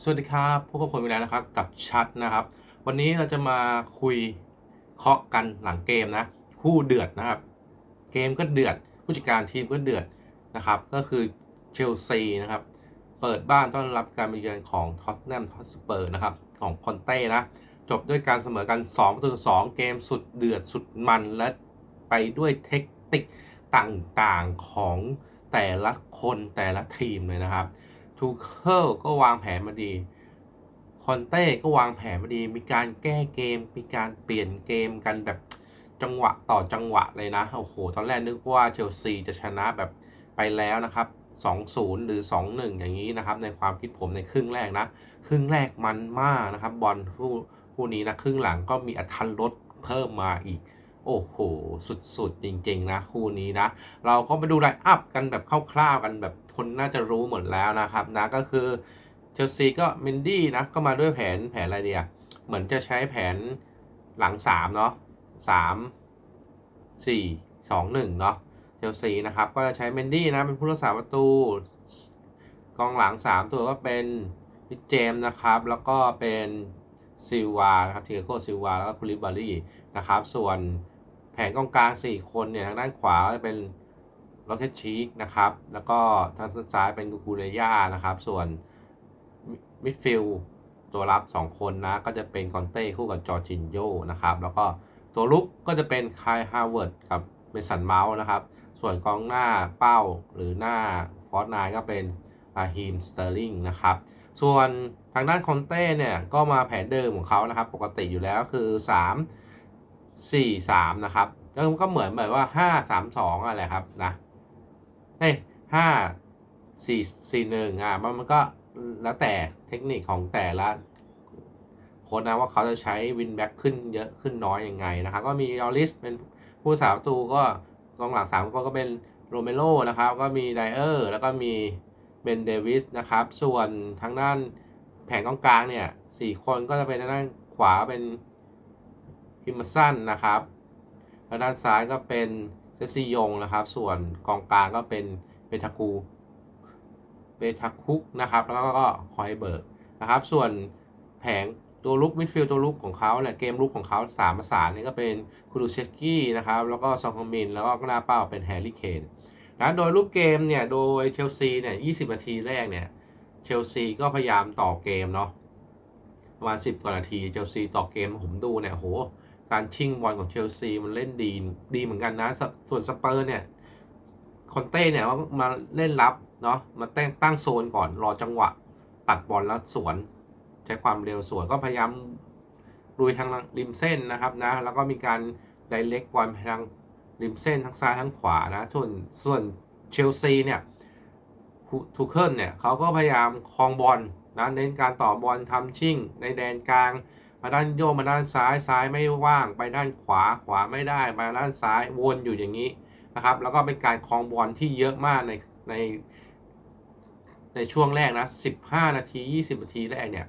สวัสดีครับพวกบผมอีกแล้วนะครับกับชัดนะครับ วันนี้เราจะมาคุยเคาะกันหลังเกมนะคู่เดือดนะครับ เกมก็เดือด ผู้จัดการทีมก็เดือดนะครับ ก็คือเชลซีนะครับ เปิดบ้านต้อนรับการมาเยือนของท็อตแนมฮอตสเปอร์นะครับของคอนเต้นะ จบด้วยการเสมอกัน2ประตูต่อ2เกมสุดเดือดสุดมันและไปด้วยเทคนิคต่างๆของแต่ละคนแต่ละทีมเลยนะครับ ทูเคิลก็วางแผนมาดี คอนเต้ก็วางแผนมาดี มีการแก้เกม มีการเปลี่ยนเกมกันแบบจังหวะต่อจังหวะเลยนะ โอ้โห ตอนแรกนึกว่าเชลซีจะชนะแบบไปแล้วนะครับ 2-0 หรือ 2-1 อย่างนี้นะครับ ในความคิดผมในครึ่งแรกนะ ครึ่งแรกมันมากนะครับ บอลคู่คู่นี้นะ ครึ่งหลังก็มีอัตรรถเพิ่มมาอีก โอ้โห สุดๆ จริงๆ นะ คู่นี้นะ เราก็ไปดูไลน์อัพกันแบบคร่าวๆ กันแบบคนน่าจะรู้หมดแล้วนะครับนะก็คือเชลซีก็มินดี้นะ ก็มาด้วยแผนแผนอะไรเดียเหมือนจะใช้แผนหลัง 3 เนาะ3 4 2 1เนาะเชลซีนะครับ ก็จะใช้เมนดี้นะ เป็นผู้รักษาประตู กองหลัง 3 ตัวก็เป็นวิเจมนะครับ แล้วก็เป็นซิลวานะครับเทียโกซิลวาแล้วก็คุลิบารีนะครับ ส่วน แผงกองกลาง 4 คนเนี่ยทางด้านขวาจะเป็นโรเทชีกนะครับ แล้วก็ทางด้านซ้ายเป็นกูคูเรย่านะครับ ส่วนมิดฟิลตัวรับ 2 คนนะ ก็จะเป็นกอนเต้คู่กับจอร์จินโยนะครับ แล้วก็ตัวลุกก็จะเป็นคายฮาวเวิร์ดกับเมสันเมาส์นะครับ ส่วนกองหน้าเป้าหรือหน้าฟอร์ตไนก็เป็นอาฮีมสเตอร์ลิงนะครับ ส่วนทางด้านคอนเต้เนี่ย ก็มาแผนเดิมของเขานะครับ ปกติอยู่แล้วคือ 3 4 3นะครับแล้วก็เหมือนแบบว่า5 3 2อะไรครับนะเฮ้ยห้าสี่สี่หนึ่งอะมันมันก็แล้วแต่เทคนิคของแต่ละโค้ชนะว่าเขาจะใช้วินแบ็กขึ้นเยอะขึ้นน้อยยังไงนะครับ ก็มีออลิสเป็นผู้สาวตูก็กองหลังสามก็ก็เป็นโรเมโรนะครับ ก็มีไดเออร์แล้วก็มีเบนเดวิสนะครับ ส่วนทางด้านแผงกองกลางเนี่ยสี่คนก็จะเป็นทางด้านขวาเป็น ฮิมสันนะครับทางด้านซ้ายก็เป็นเซซิยงนะครับ ส่วนกองกลางก็เป็นเบทาคูเบทาคุกนะครับ แล้วก็ฮอยเบิร์กนะครับ ส่วนแผงตัวลุกมิดฟิลด์ตัวลุกของเขาเนี่ยเกมลุกของเขาสามประสานเนี่ยก็เป็นคูรูเชสกี้นะครับ แล้วก็ซองฮมิน แล้วก็หน้าเป้าเป็นแฮร์รี่เคนนะโดยรูปเกมเนี่ย โดยเชลซีเนี่ย20นาทีแรกเนี่ย เชลซีก็พยายามต่อเกมเนาะประมาณ10กว่านาที เชลซีต่อเกมผมดูเนี่ยโห การชิงบอลของเชลซีมันเล่นดีดีเหมือนกันนะ ส่วนสเปอร์เนี่ยคอนเต้เนี่ยมาเล่นรับเนาะมาตั้งตั้งโซนก่อนรอจังหวะ ตัดบอลแล้วสวน ใช้ความเร็วสวนก็พยายามลุยทางริมเส้นนะครับนะแล้วก็มีการไดเล็กบอลทางริมเส้นทั้งซ้ายทั้งขวานะส่วนส่วนเชลซีเนี่ยทูเคิลเนี่ยเขาก็พยายามคลองบอลนะเน้นการต่อบอลทำชิ่งในแดนกลาง มาด้านโยกมาด้านซ้ายซ้ายไม่ว่าง ไปด้านขวาขวาไม่ได้ มาด้านซ้ายวนอยู่อย่างนี้นะครับแล้วก็เป็นการคลองบอลที่เยอะมากในในในช่วงแรกนะ 15 นาที 20 นาทีแรกเนี่ย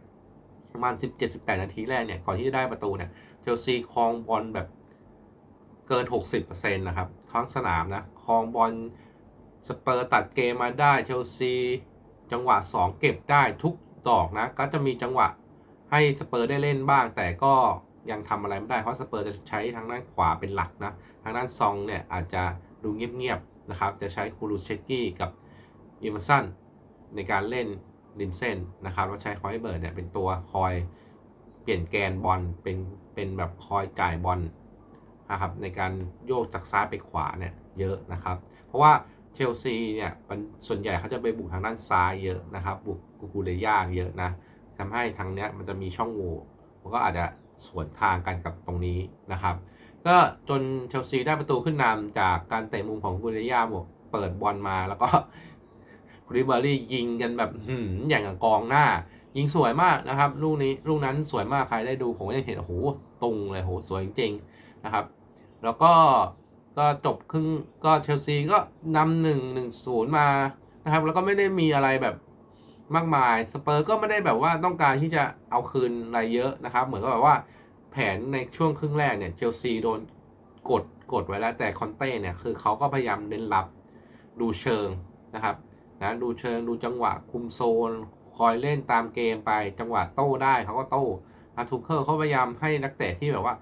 ประมาณ 17-18 นาทีแรกเนี่ยก่อนที่จะได้ประตูเนี่ยเชลซีคลองบอลแบบเกิน 60%นะครับทั้งสนามนะคลองบอลสเปอร์ตัดเกมมาได้เชลซีจังหวะ 2 เก็บได้ทุกดอกนะก็จะมีจังหวะ ให้สเปอร์ได้เล่นบ้าง แต่ก็ยังทำอะไรไม่ได้ เพราะสเปอร์จะใช้ทางด้านขวาเป็นหลักนะ ทางด้านซองเนี่ยอาจจะดูเงียบๆนะครับ จะใช้คูรูเชกกี้กับอิมสันในการเล่นริมเส้นนะครับแล้วใช้คอยเบิร์ดเนี่ยเป็นตัวคอยเปลี่ยนแกนบอลเป็นเป็นแบบคอยจ่ายบอลนะครับในการโยกจากซ้ายไปขวาเนี่ยเยอะนะครับ เพราะว่าเชลซีเนี่ยมันส่วนใหญ่เขาจะไปบุกทางด้านซ้ายเยอะนะครับ บุกกูกูเรย่าเยอะนะ ทำให้ทางเนี้ยมันจะมีช่องโหว่มันก็อาจจะสวนทางกันกับตรงนี้นะครับ ก็จนเชลซีได้ประตูขึ้นนำจากการเตะมุมของกูเรยาบวกเปิดบอลมาแล้วก็คริบารี่ยิงกันแบบหืมอย่างกับกองหน้า ยิงสวยมากนะครับ ลูกนี้ลูกนั้นสวยมากใครได้ดูผมยังเห็นโอ้โหตรงเลยโหสวยจริงๆนะครับ แล้วก็ก็จบครึ่งก็เชลซีก็นำหนึ่งหนึ่งศูนย์มานะครับ แล้วก็ไม่ได้มีอะไรแบบ มากมายสเปอร์ก็ไม่ได้แบบว่าต้องการที่จะเอาคืนอะไรเยอะนะครับ เหมือนกับแบบว่าแผนในช่วงครึ่งแรกเนี่ยเชลซีโดนกดกดไว้แล้วแต่คอนเต้เนี่ยคือเขาก็พยายามเน้นรับดูเชิงนะครับนะดูเชิงดูจังหวะคุมโซน คอยเล่นตามเกมไปจังหวะโต้ได้เขาก็โต้อาทูเคิลเขาพยายามให้นักเตะที่แบบว่า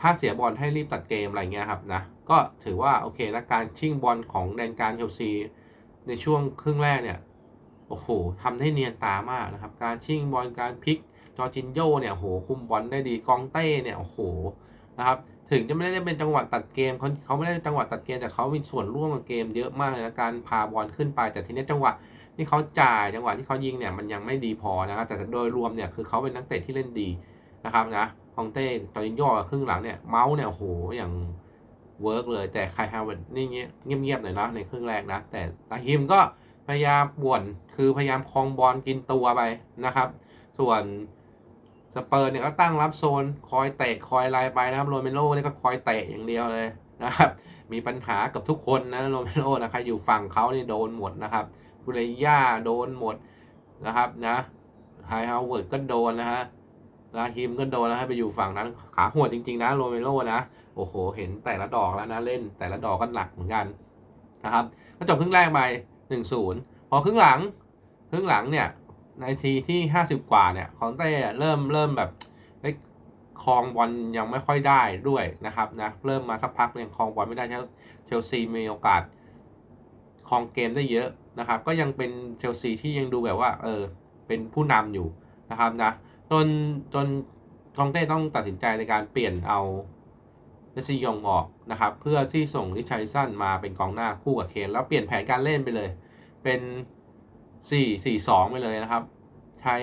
ถ้าเสียบอลให้รีบตัดเกมอะไรเงี้ยครับนะก็ถือว่าโอเคและการชิงบอลของแดนการเชลซีในช่วงครึ่งแรกเนี่ย โอ้โหทำได้เนียนตามากนะครับ การชิงบอลการพลิกจอจินโยเนี่ยโอ้โหคุมบอลได้ดีกองเต้เนี่ยโอ้โหนะครับถึงจะไม่ได้เป็นจังหวะตัดเกมเขาเขาไม่ได้จังหวะตัดเกมแต่เขามีส่วนร่วมกับเกมเยอะมากเลยนะการพาบอลขึ้นไป แต่ทีนี้จังหวะที่เขาจ่ายจังหวะที่เขายิงเนี่ยมันยังไม่ดีพอนะครับแต่โดยรวมเนี่ยคือเขาเป็นนักเตะที่เล่นดีนะครับนะคองเต้จอจินโยครึ่งหลังเนี่ยเมาส์เนี่ยโอ้โหอย่างเวิร์กเลยแต่ไคลฮาวเวิร์ดนี่เงียบๆหน่อยนะในครึ่งแรกนะแต่ตาฮิมก็ พยายามบ่วนคือพยายามคลองบอลกินตัวไปนะครับ ส่วนสเปอร์เนี่ยก็ตั้งรับโซนคอยเตะคอยไล่ไปนะครับโรเมโรนี่ก็คอยเตะอย่างเดียวเลยนะครับ มีปัญหากับทุกคนนะโรเมโรนะครับอยู่ฝั่งเขานี่โดนหมดนะครับกุเลย่าโดนหมดนะครับนะไฮฮาวเวิร์ดก็โดนนะฮะลาฮิมก็โดนนะฮะไปอยู่ฝั่งนั้นขาหัวจริงๆนะโรเมโรนะโอ้โห เห็นแต่ละดอกแล้วนะเล่นแต่ละดอกก็หนักเหมือนกันนะครับก็จบครึ่งแรกไป หนึ่งศูนย์พอครึ่งหลัง ครึ่งหลังเนี่ยในทีที่ห้าสิบกว่าเนี่ยคอนเต้เริ่มเริ่มแบบเฮ้คลองบอลยังไม่ค่อยได้ด้วยนะครับนะเริ่มมาสักพักเนี่ยคลองบอลไม่ได้เชลซีมีโอกาสคลองเกมได้เยอะนะครับ ก็ยังเป็นเชลซีที่ยังดูแบบว่าเออเป็นผู้นำอยู่นะครับนะจนจนคองเต้ต้องตัดสินใจในการเปลี่ยนเอาเมสซี่ยองออกนะครับ เพื่อที่ส่งริชาริสันมาเป็นกองหน้าคู่กับเคนแล้วเปลี่ยนแผนการเล่นไปเลย เป็น 4 4 2 ไปเลยนะครับ ใช้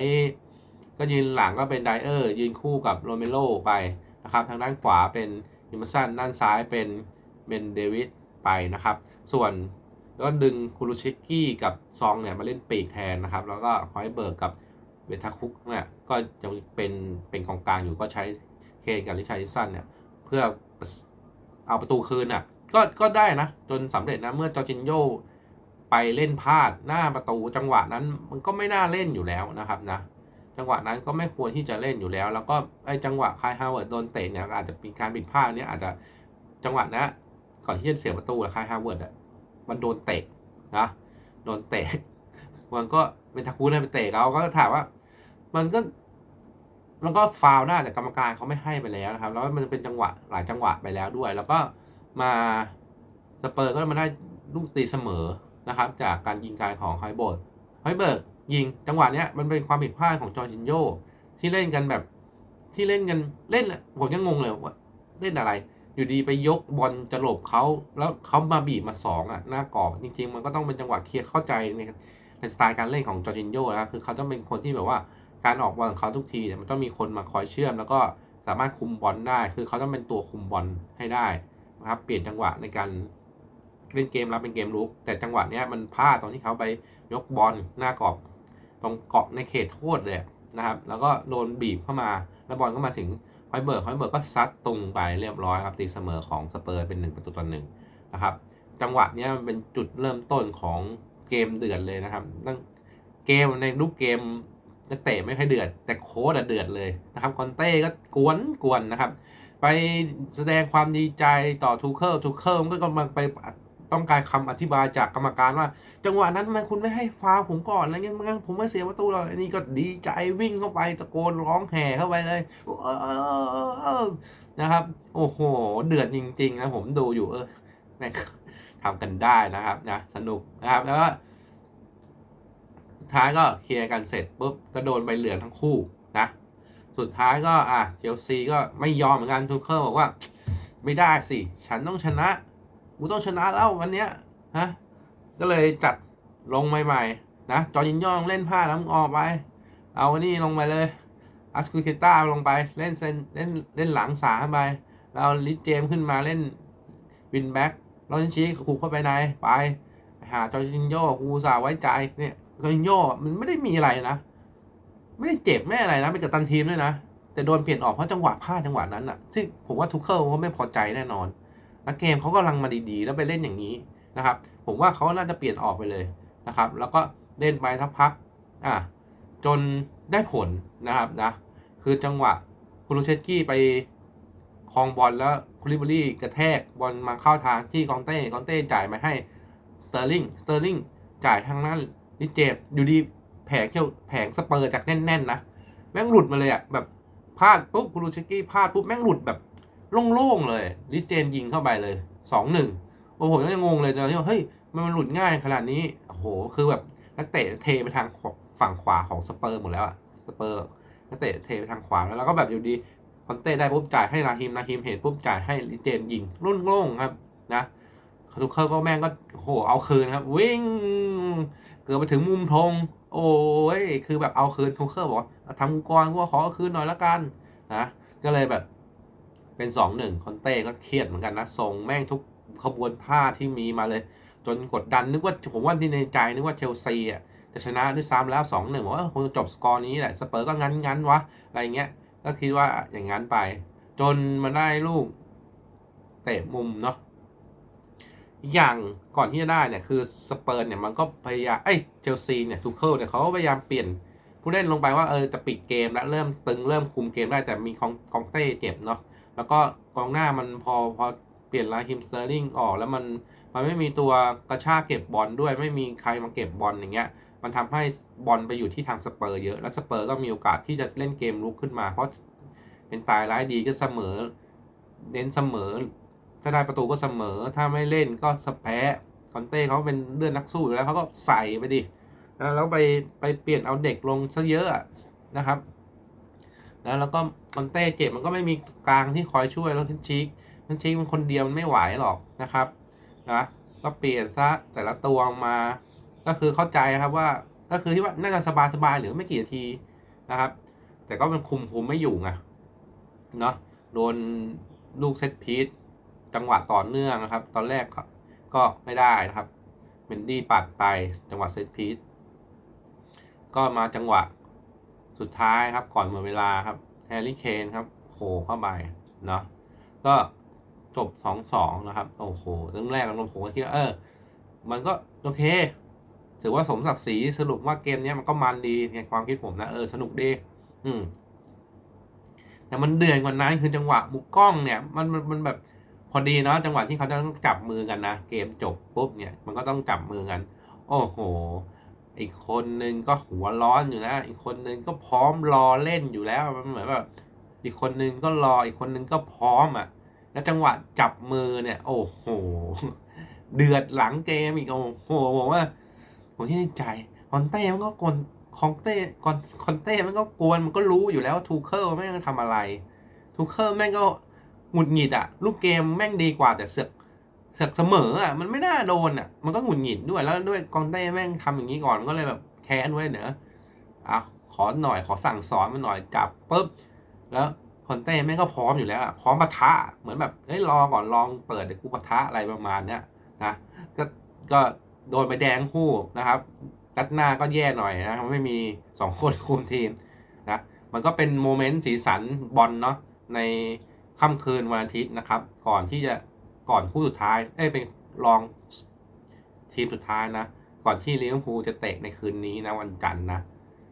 ก็ยืนหลังก็เป็นไดเออร์ยืนคู่กับโรเมโรไปนะครับ ทางด้านขวาเป็นยิมสันด้านซ้ายเป็นเบนเดวิดไปนะครับ ส่วนก็ดึงคูรูชิกกี้กับซองเนี่ยมาเล่นปีกแทนนะครับ แล้วก็คอยเบิร์กกับเบทาคุกเนี่ยก็จะเป็นเป็นกองกลางอยู่ก็ใช้เคนกับริชาริสันเนี่ยเพื่อเอาประตูคืนอะก็ก็ได้นะ จนสำเร็จนะ เมื่อจอร์จินโย ไปเล่นพลาดหน้าประตูจังหวะนั้นมันก็ไม่น่าเล่นอยู่แล้วนะครับนะจังหวะนั้นก็ไม่ควรที่จะเล่นอยู่แล้ว แล้วก็ไอ้จังหวะคายฮาวเวิร์ดโดนเตะเนี่ยอาจจะมีการผิดพลาดเนี่ยอาจจะจังหวะนะก่อนที่จะเสียประตูคายฮาวเวิร์ดอะมันโดนเตะนะโดนเตะมันก็เป็นทักคูนไปเตะเราก็ถามว่า มันก็แล้วก็ฟาวได้าแต่กรรมการเขาไม่ให้ไปแล้วนะครับ แล้วมันเป็นจังหวะหลายจังหวะไปแล้วด้วย แล้วก็มาสเปอร์ก็มาได้ลูกตีเสมอ นะครับจากการยิงไกลของไฮโบร์ดไฮเบิร์กยิงจังหวะเนี้ยมันเป็นความผิดพลาดของจอร์จินโยที่เล่นกันแบบที่เล่นกันเล่นผมยังงงเลยว่าเล่นอะไร อยู่ดีไปยกบอลจะหลบเขาแล้วเขามาบีบมาสองอะหน้ากรอบจริง ๆ มันก็ต้องเป็นจังหวะเคลียร์เข้าใจในในสไตล์การเล่นของจอร์จินโยนะคือเขาต้องเป็นคนที่แบบว่าการออกบอลของเขาทุกทีเนี่ยมันต้องมีคนมาคอยเชื่อม แล้วก็สามารถคุมบอลได้ คือเขาต้องเป็นตัวคุมบอลให้ได้นะครับเปลี่ยนจังหวะในการ เล่นเกมรับเป็นเกมลุกแต่จังหวะเนี้ยมันพลาดตอนที่เขาไปยกบอลหน้ากรอบตรงเกาะในเขตโทษเลยนะครับ แล้วก็โดนบีบเข้ามา แล้วบอลก็มาถึงฮอยเบิร์กฮอยเบิร์กก็ซัดตรงไปเรียบร้อยครับตีเสมอของสเปอร์เป็นหนึ่งประตูต่อหนึ่งนะครับ จังหวะเนี้ยมันเป็นจุดเริ่มต้นของเกมเดือดเลยนะครับตั้งเกมในรูปเกมนักเตะไม่ค่อยเดือด แต่โค้ดเดือดเลยนะครับคอนเต้ก็กวนกวนนะครับ ไปแสดงความดีใจต่อทูเคิลทูเคิลก็กำลังไป ต้องการคำอธิบายจากกรรมการว่า จังหวะนั้นทำไมคุณไม่ให้ฟาวผมก่อนอะไรเงี้ยมันผมไม่เสียประตูหรอกอันนี้ก็ดีใจวิ่งเข้าไปตะโกนร้องแห่เข้าไปเลยนะครับ โอ้โห เดือดจริง ๆ นะผมดูอยู่เออทำกันได้นะครับนะสนุกนะครับแล้วก็ท้ายก็เคลียร์กันเสร็จปุ๊บก็โดนใบเหลืองทั้งคู่นะ สุดท้ายก็อะเชลซีก็ไม่ยอมเหมือนกันทูเคิลบอกว่า ไม่ได้สิ ฉันต้องชนะ กูต้องชนะแล้ววันเนี้ยฮะก็เลยจัดลงใหม่ๆนะจอยินย่องเล่นพลาดแล้วมึงออกไป เอาอันนี้ลงไปเลยอัสคูเคต้าลงไปเล่นเซนเล่นเล่นหลังสาไปแล้วลิเจมขึ้นมาเล่นวินแบ็กลอนชีขู่เข้าไปในไป หาจอร์จินโยกูสาไว้ใจเนี่ยจอร์จินโยมันไม่ได้มีอะไรนะ ไม่ได้เจ็บไม่อะไรนะเป็นกัปตันทีมด้วยนะ แต่โดนเปลี่ยนออกเพราะจังหวะพลาดจังหวะนั้นอะ ซึ่งผมว่าทุกเคิลเขาไม่พอใจแน่นอน นักเกมเขากำลังมาดีๆ แล้วไปเล่นอย่างนี้นะครับ ผมว่าเขาน่าจะเปลี่ยนออกไปเลยนะครับ แล้วก็เล่นไปทักพักอะจนได้ผลนะครับนะคือจังหวะคูรูเชสกี้ไปคลองบอลแล้วคูลิบรี่กระแทกบอลมาเข้าทางที่กองเต้กองเต้จ่ายมาให้สเตอร์ลิงสเตอร์ลิงจ่ายทางนั้นลิเจบอยู่ดีแผงเจ้าแผงสเปอร์จากแน่นๆนะแม่งหลุดมาเลยอะแบบพลาดปุ๊บกูรูชิกี้พลาดปุ๊บแม่งหลุดแบบ โล่งๆเลยลิสเจนยิงเข้าไปเลยสองหนึ่งโอ้ผมยังงงเลยตอนที่ว่าเฮ้ยมันมันหลุดง่ายขนาดนี้โอ้โหคือแบบนักเตะเทไปทางฝั่งขวาของสเปอร์หมดแล้วอะสเปอร์นักเตะเทไปทางขวาแล้วแล้วก็แบบอยู่ดีคอนเต้ได้ปุ๊บจ่ายให้ราฮิมราฮิมเห็นปุ๊บจ่ายให้ลิเจนยิงรุ่นโล่งครับนะทุกเคอร์ก็แม่งก็โอ้โหเอาคืนครับ วิ่งเกือบไปถึงมุมธงโอ้ยคือแบบเอาคืนทูเคอร์บอกทำกูกรกูขอคืนหน่อยละกันนะก็เลยแบบ เป็นสองหนึ่งคอนเต้ก็เครียดเหมือนกันนะส่งแม่งทุกขบวนท่าที่มีมาเลย จนกดดันนึกว่าผมว่าที่ในใจนึกว่าเชลซีอะจะชนะด้วยซ้ำแล้วสองหนึ่งว่าคงจะจบสกอร์นี้แหละสเปอร์ก็งั้นงั้นวะอะไรเงี้ยก็คิดว่าอย่างนั้นไป จนมาได้ลูกเตะมุมเนาะอีกอย่างก่อนที่จะได้เนี่ยคือสเปอร์เนี่ยมันก็พยายามเอ้ยเชลซีเนี่ยทูเคิลเนี่ยเขาก็พยายามเปลี่ยนผู้เล่นลงไปว่าเออจะปิดเกมแล้วเริ่มตึงเริ่มคุมเกมได้แต่มีคองกองเต้เจ็บเนาะ แล้วก็กองหน้ามันพอพอเปลี่ยนลาฮิมสเตอร์ลิงออกแล้วมันมันไม่มีตัวกระชากเก็บบอลด้วย ไม่มีใครมาเก็บบอลอย่างเงี้ยมันทำให้บอลไปอยู่ที่ทางสเปอร์เยอะ แล้วสเปอร์ก็มีโอกาสที่จะเล่นเกมลุกขึ้นมา เพราะเป็นตายร้ายดีก็เสมอ เน้นเสมอ ถ้าได้ประตูก็เสมอ ถ้าไม่เล่นก็สแพ้คอนเต้เขาเป็นเลื่อดนักสู้อยู่แล้วเขาก็ใส่ไปดิ แล้วไปไปเปลี่ยนเอาเด็กลงซะเยอะนะครับ นะแล้วก็คอนเต้เจ็บมันก็ไม่มีกลางที่คอยช่วยแล้วทินชิกทินชิกมันคนเดียวมันไม่ไหวหรอกนะครับนะก็เปลี่ยนซะแต่ละตัวมา ก็คือเข้าใจครับว่าก็คือที่ว่าน่าจะสบายสบายๆหรือไม่กี่นาทีนะครับ แต่ก็มันคุมคุมไม่อยู่ไงเนาะโดนลูกเซตพีทจังหวะต่อเนื่องนะครับ ตอนแรกก็ไม่ได้นะครับเมนดี้ปัดไปจังหวะเซตพีทก็มาจังหวะ สุดท้ายครับก่อนหมดเวลาครับแฮร์รี่เคนครับโผล่เข้าไปเนาะก็จบสองสองนะครับ โอ้โหเริ่มแรกเราผมก็คิดว่าเออ มันก็โอเค ถือว่าสมศักดิ์ศรีสรุปว่าเกมนี้มันก็มันดีในความคิดผมนะเออสนุกดี อืม แต่มันเดือดกว่านั้นคือจังหวะมุกกล้องเนี่ย มันมันมันแบบพอดีเนาะจังหวะที่เขาจะต้องจับมือกันนะเกมจบปุ๊บเนี่ย มันก็ต้องจับมือกัน โอ้โห อีกคนนึงก็หัวร้อนอยู่นะอีกคนนึงก็พร้อมรอเล่นอยู่แล้วมันเหมือนแบบอีกคนนึงก็รออีกคนนึงก็พร้อมอะ แล้วจังหวะจับมือเนี่ย โอ้โห เดือดหลังเกมอีกโอ้โหผมว่าผมที่ในใจคอนเต้มันก็กวนคอนเต้คอนคอนเต้มันก็กวนมันก็รู้อยู่แล้วว่าทูเคิลแม่งทำอะไร ทูเคิลแม่งก็หงุดหงิดอะ ลูกเกมแม่งดีกว่าแต่เสือก เสือกเสมออะมันไม่น่าโดนอะ มันก็หงุดหงิดด้วยแล้วด้วยกองเต้แม่งทำอย่างนี้ก่อนมันก็เลยแบบแค้นไว้เนอะอะขอหน่อยขอสั่งสอนมันหน่อยจับปุ๊บแล้วคอนเต้แม่งก็พร้อมอยู่แล้วพร้อมปะทะเหมือนแบบเฮ้ยรอก่อนลองเปิดเดี๋ยวกูปะทะอะไรประมาณเนี้ยนะก็ก็โดนไปแดงคู่นะครับกัดหน้าก็แย่หน่อยนะไม่มีสองคนคุมทีมนะมันก็เป็นโมเมนต์สีสันบอลเนาะในค่ำคืนวันอาทิตย์นะครับ ก่อนที่จะ ก่อนคู่สุดท้ายเอ้ยเป็นรองทีมสุดท้ายนะ ก่อนที่ลิเวอร์พูลจะเตะในคืนนี้นะวันจันทร์นะ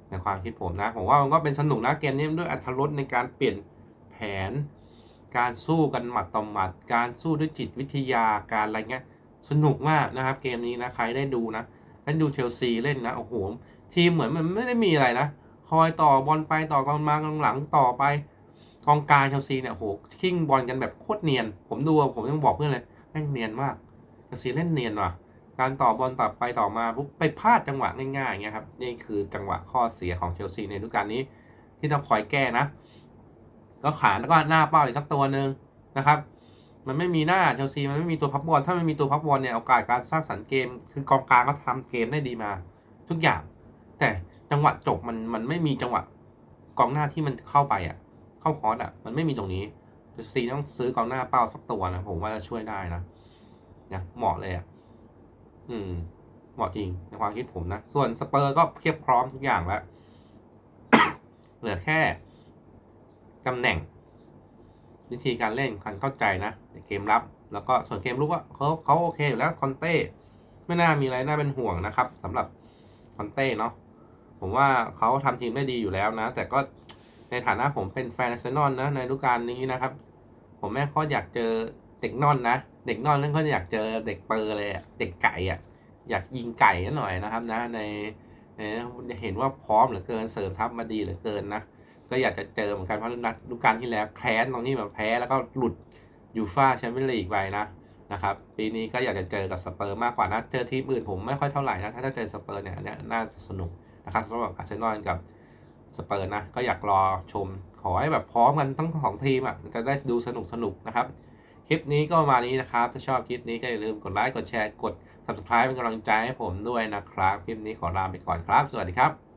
ในความคิดผมนะ ผมว่ามันก็เป็นสนุกนะเกมนี้ด้วยอัธรสในการเปลี่ยนแผน การสู้กันหมัดต่อหมัด การสู้ด้วยจิตวิทยาการอะไรเงี้ยสนุกมากนะครับ เกมนี้นะใครได้ดูนะได้ดูเชลซีเล่นนะโอ้โหทีมเหมือนมันไม่ได้มีอะไรนะ คอยต่อบอลไปต่อบอลมากองหลังต่อไป กองกลางเชลซีเนี่ยโหชิ่งบอลกันแบบโคตรเนียน ผมดูผมต้องบอกเพื่อนเลยแม่งเนียนมากเชลซีเล่นเนียนว่ะ การต่อบอลต่อไปต่อมาปุ๊บไปพลาดจังหวะง่ายๆเงี้ยครับนี่คือจังหวะข้อเสียของเชลซีในฤดูกาลนี้ ที่ต้องคอยแก้นะ ก็ขาแล้วก็หน้าเป้าอีกสักตัวหนึ่งนะครับ มันไม่มีหน้าเชลซีมันไม่มีตัวพับบอลถ้าไม่มีตัวพับบอลเนี่ยโอกาสการสร้างสรรค์เกม คือกองกลางก็ทำเกมได้ดีมา ทุกอย่าง แต่จังหวะจบมันมันไม่มีจังหวะกองหน้าที่มันเข้าไปอะ เข้าคอร์สอะมันไม่มีตรงนี้ซีต้องซื้อกองหน้าเป้าสักตัวนะผมว่าจะช่วยได้นะนะเหมาะเลยอะอืม เหมาะจริงในความคิดผมนะส่วนสเปอร์ก็เพียบพร้อมทุกอย่างแล้วเหลือแค่ตำแหน่ง วิธีการเล่นการเข้าใจนะเกมรับ แล้วก็ส่วนเกมลุกว่าเขาเขาโอเคอยู่แล้วคอนเต้ไม่น่ามีอะไรน่าเป็นห่วงนะครับสำหรับคอนเต้เนาะผมว่าเขาทำทีมได้ดีอยู่แล้วนะ แต่ก็ ในฐานะผมเป็นแฟนอาร์เซนอลนะในฤดูกาลนี้นะครับ ผมแม่เขาอยากเจอเด็กนอนนะ เด็กนอนนั่นก็อยากเจอเด็กเปอร์เลยเด็กไก่อะอยากยิงไก่หน่อยนะครับนะในเห็นว่าพร้อมเหลือเกินเสริมทัพมาดีเหลือเกินนะก็อยากจะเจอเหมือนกันเพราะนัดฤดูกาลที่แล้วแคลนตรงนี้มาแพ้แล้วก็หลุดยูฟ่าแชมเปี้ยนลีกไปนะนะครับปีนี้ก็อยากจะเจอกับสเปอร์มากกว่านะเจอทีมอื่นผมไม่ค่อยเท่าไหร่นะถ้าเจอสเปอร์เนี่ยอันเนี้ยน่าจะสนุกนะครับสำหรับอาร์เซนอลกับ สเปอร์นะก็อยากรอชมขอให้แบบพร้อมกันทั้งสองทีมอะจะได้ดูสนุกสนุกนะครับ คลิปนี้ก็ประมาณนี้นะครับ ถ้าชอบคลิปนี้ก็อย่าลืมกดไลค์กดแชร์กด subscribe เป็นกำลังใจให้ผมด้วยนะครับ คลิปนี้ขอลาไปก่อนครับ สวัสดีครับ